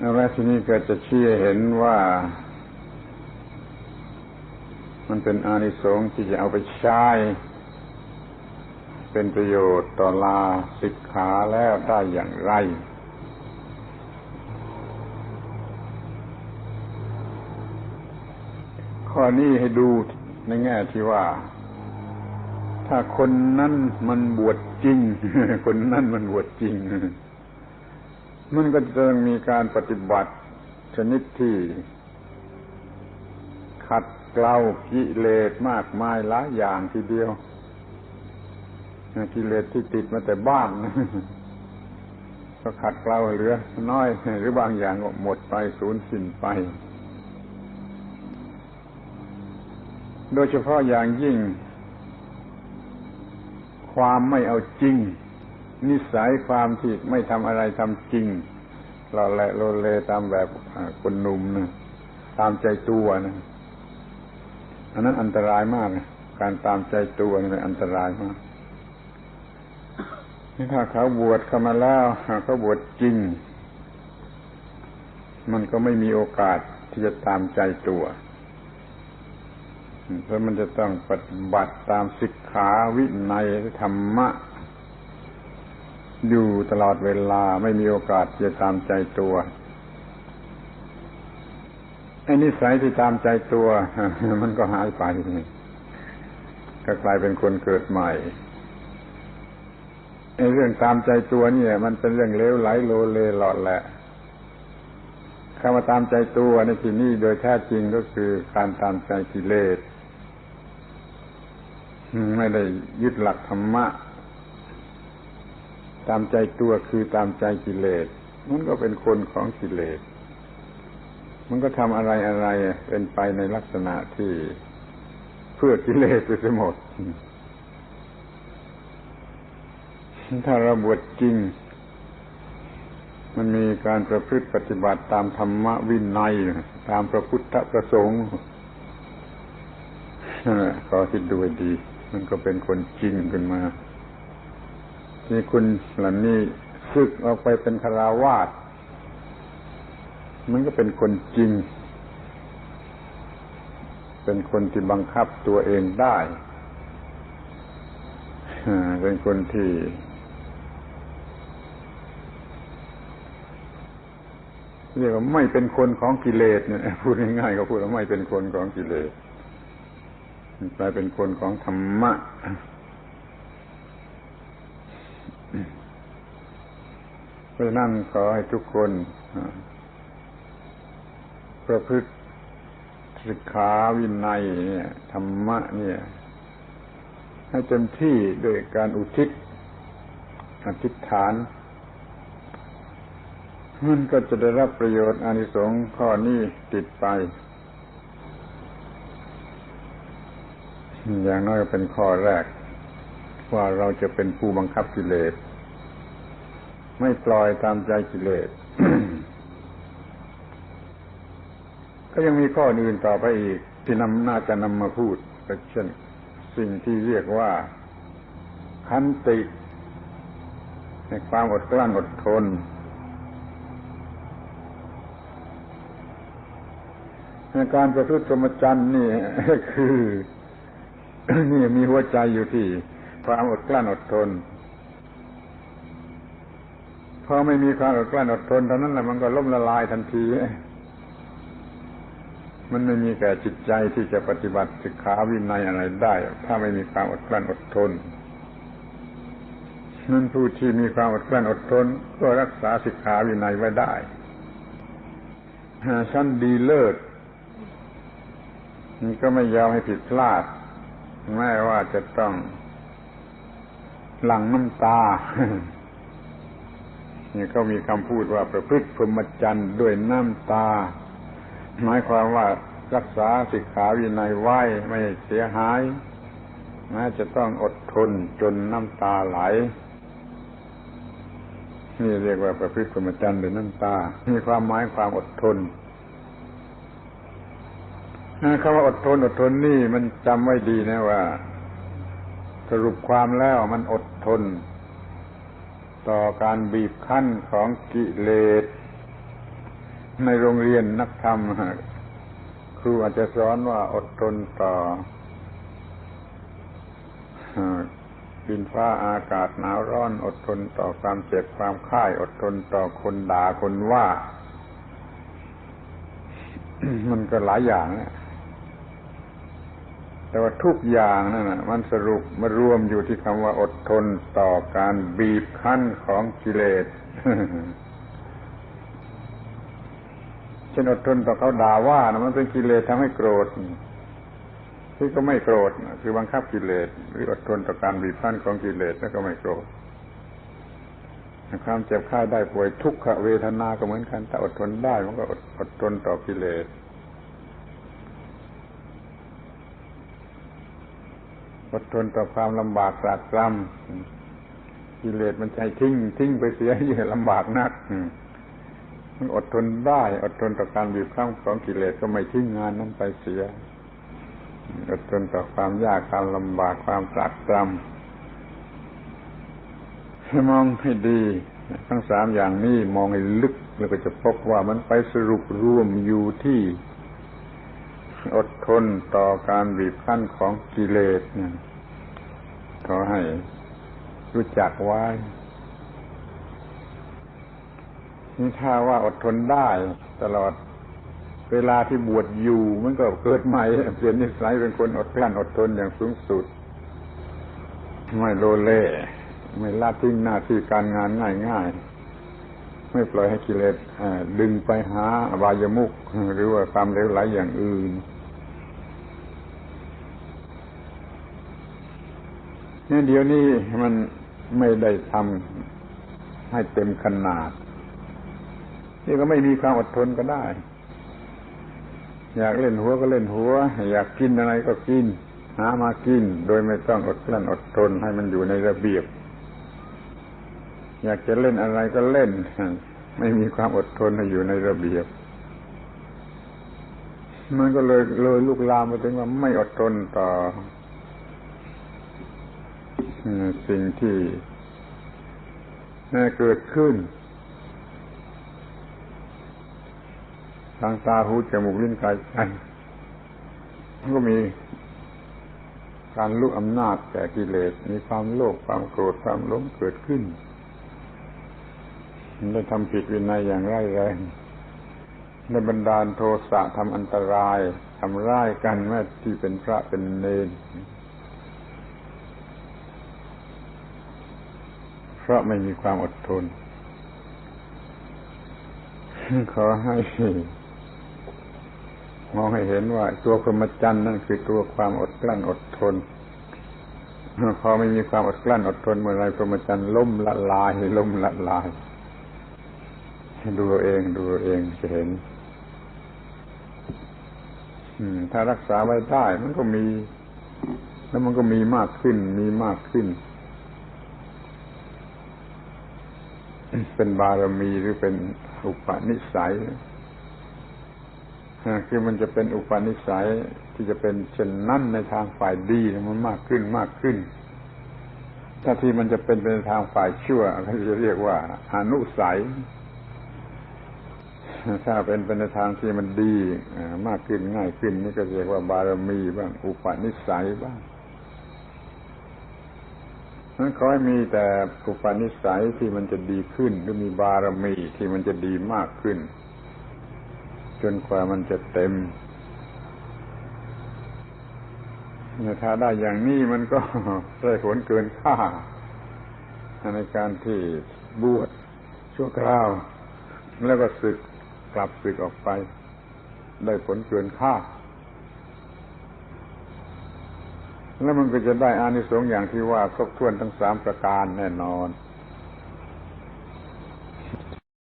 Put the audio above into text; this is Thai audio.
แล้วทีนี้ก็จะชี้เห็นว่า มันเป็นอานิสงส์ที่จะเอาไปใช้ เป็นประโยชน์ต่อลาสิกขาแล้วได้อย่างไรข้อนี้ให้ดูในแง่ที่ว่า ถ้าคนนั้นมันบวชจริง คนนั้นมันบวชจริง มันก็จะต้องมีการปฏิบัติชนิดที่ ขัดเกลากิเลสมากมายหลายอย่างทีเดียวกิเลสที่ติดมาแต่บ้านก็ขัดเกลาเหลือ น้อย หรือบางอย่างก็หมดไปสูญสิ้นไป โดยเฉพาะอย่างยิ่ง ความไม่เอาจริง นิสัยความที่ไม่ทำอะไรทำจริงหล่อแหละโลเลตามแบบคนหนุ่มนะตามใจตัวนะอันนั้นอันตรายมากนะการตามใจตัวนี่อันตรายมากนี่ถ้าเขาบวชเข้ามาแล้วเขาบวชจริง มันก็ไม่มีโอกาสที่จะตามใจตัวเพราะมันจะต้องปฏิบัติตามสิกขาวินัยธรรมะ อยู่ตลอดเวลาไม่มีโอกาสจะตามใจตัวไอ้นิสัยที่ตามใจตัว มันก็หายไปก็กลายเป็นคนเกิดใหม่ไอ้เรื่องตามใจตัวนี่มันเป็นเรื่องเลวไหลโลเลหลอดแหละคำว่าตามใจตัวในที่นี้โดยแท้จริงก็คือการตามใจกิเลสไม่ได้ยึดหลักธรรมะ ตามใจตัวคือตามใจกิเลส มันก็เป็นคนของกิเลส มันก็ทำอะไรอะไรเป็นไปในลักษณะที่เพื่อกิเลสไปหมด ถ้าเราบวชจริง มันมีการประพฤติปฏิบัติตามธรรมวินัย ตามพระพุทธประสงค์ก็คิดดูดี มันก็เป็นคนจริงขึ้นมา นี่คุณเหล่านี้ซึกออกไปเป็นคาราวาสมันก็เป็นคนจริง เป็นคนที่บังคับตัวเองได้ เป็นคนที่ เรียกว่าไม่เป็นคนของกิเลสเนี่ยพูดง่ายๆก็พูดว่าไม่เป็นคนของกิเลสกลายเป็นคนของธรรมะเพ ราะนั้นขอให้ทุกคนประพฤติสิกขาวินัยเนี่ยธรรมะเนี่ย ให้เต็มที่ด้วยการอุทิศอธิษฐานมันก็จะได้รับประโยชน์อานิสงส์ข้อนี้ติดไป อย่างน้อยเป็นข้อแรก ว่าเราจะเป็นผู้บังคับกิเลส ไม่ปล่อยตามใจกิเลสก็ยังมีข้ออื่นต่อไปอีก ที่นำน่าจะนำมาพูดเช่น สิ่งที่เรียกว่า คันติ ในความอดกลั้นอดทน ในการประพฤติธรรมจันนี่คือ นี่มีหัวใจอยู่ที่ความอดกลั้นอดทน อไม่มีความอดกลั้นอดทนเท่านั้นแหละมันก็ล่มละลายทันที มันไม่มีแก่จิตใจที่จะปฏิบัติสิกขาวินัยอะไรได้ ถ้าไม่มีความอดกลั้นอดทนนั่นผู้ที่มีความอดกลั้นอดทน ก็รักษาสิกขาวินัยไว้ได้ชั้นดีเลิศมันก็ไม่ยอมให้ผิดพลาด แม้ว่าจะต้องหลั่งน้ำตา นี่ก็มีคำพูดว่าประพฤติพรหมจรรย์ด้วยน้ำตา หมายความว่ารักษาสิกขาวินัยไว้ไม่เสียหายแม้จะต้องอดทนจนน้ำตาไหล นี่เรียกว่าประพฤติพรหมจรรย์ด้วยน้ำตา มีความหมายความอดทนคำว่าอดทนอดทนนี่มันจำไว้ดีนะว่า สรุปความแล้วมันอดทน ต่อการบีบคั้นของกิเลส ในโรงเรียนนักธรรม ครูอาจจะสอนว่าอดทนต่อดินฟ้าอากาศหนาวร้อนอดทนต่อความเจ็บความค่ายอดทนต่อคนด่าคนว่า มันก็หลายอย่างนะ แต่ว่าทุกอย่างนั่นนะมันสรุปมารวมอยู่ที่คำว่าอดทนต่อการบีบคั้นของกิเลสเช่นอดทนต่อเขาด่าว่านะมันเป็นกิเลสทำให้โกรธที่ก็ไม่โกรธคือบังคับกิเลสหรืออดทนต่อการบีบคั้นของกิเลสแล้วก็ไม่โกรธความเจ็บไข้ได้ป่วยทุกขเวทนาก็เหมือนกันถ้าอดทนได้มันก็อดอดทนต่อกิเลส อดทนต่อความลำบากตรากตรำกิเลสมันใจทิ้ง ทิ้งไปเสียเยอะลำบากนักมันอดทนได้ อดทนต่อการบีบคั้นของกิเลสก็ไม่ทิ้งงานนั้นไปเสีย อดทนต่อความยากความลำบากความตรากตรำมองให้ดี ทั้งสามอย่างนี้มองให้ลึกแล้วก็จะพบว่ามันไปสรุปรวมอยู่ที่ อดทนต่อการบีบคั้นของกิเลสเนี่ยขอให้รู้จักไว้นี่ถ้าว่าอดทนได้ตลอดเวลาที่บวชอยู่มันก็เกิดใหม่เปลี่ยนนิสัยเป็นคนอดกลั้นอดทนอย่างสูงสุด ไม่โลเล่ไม่ละทิ้งหน้าที่การงานง่ายๆ ไม่ปล่อยให้กิเลสดึงไปหาอบายมุกหรือว่าความเลวไหลอย่างอื่นนี่เดี๋ยวนี้มันไม่ได้ทำให้เต็มขนาด นี่ก็ไม่มีความอดทนก็ได้ อยากเล่นหัวก็เล่นหัว อยากกินอะไรก็กิน หามากิน โดยไม่ต้องอดกลั้นอดทนให้มันอยู่ในระเบียบ อยากจะเล่นอะไรก็เล่น ไม่มีความอดทนให้อยู่ในระเบียบ มันก็เลยเลยลุกลามไปถึงว่าไม่อดทนต่อสิ่งที่เกิดขึ้น ทางตาหูจมูกลิ้นกายใจมันก็มีการลุกอำนาจแก่กิเลส มีความโลภความโกรธความหลงเกิดขึ้น ได้ทำผิดวินัยอย่างร้ายแรงได้บันดาลโทสะทำอันตรายทำร้ายกันแม้ที่เป็นพระเป็นเนรพราะไม่มีความอดทน ขอให้มองให้เห็นว่า ตัวพรหมจรรย์นั่นคือตัวความอดกลั้นอดทน พอไม่มีความอดกลั้นอดทนเมื่อไรพรหมจรรย์ล่มละลายล่มละลาย ดูเองดูเองจะเห็นถ้ารักษาไว้ได้มันก็มี แล้วมันก็มีมากขึ้น มีมากขึ้น เป็นบารมีหรือเป็นอุปนิสัยคือมันจะเป็นอุปนิสัยที่จะเป็นเช่นนั้นในทางฝ่ายดีมันมากขึ้นมากขึ้น ถ้าที่มันจะเป็นเป็นทางฝ่ายชั่วเขาจะเรียกว่าอนุสัย ถ้าเป็นเป็นในทางที่มันดีมากขึ้นง่ายขึ้นนี่ก็เรียกว่าบารมีบ้างอุปนิสัยบ้างนั้นขอให้มีแต่อุปนิสัยที่มันจะดีขึ้นหรือมีบารมีที่มันจะดีมากขึ้น จนกว่ามันจะเต็มถ้าได้อย่างนี้มันก็ได้ผลเกินค่าในการที่บวชชั่วคราว แล้วก็ศึก กลับศึกออกไป ได้ผลเกินค่าแล้วมันก็จะได้อานิสงส์อย่างที่ว่าครบถ้วนทั้งสามประการแน่นอน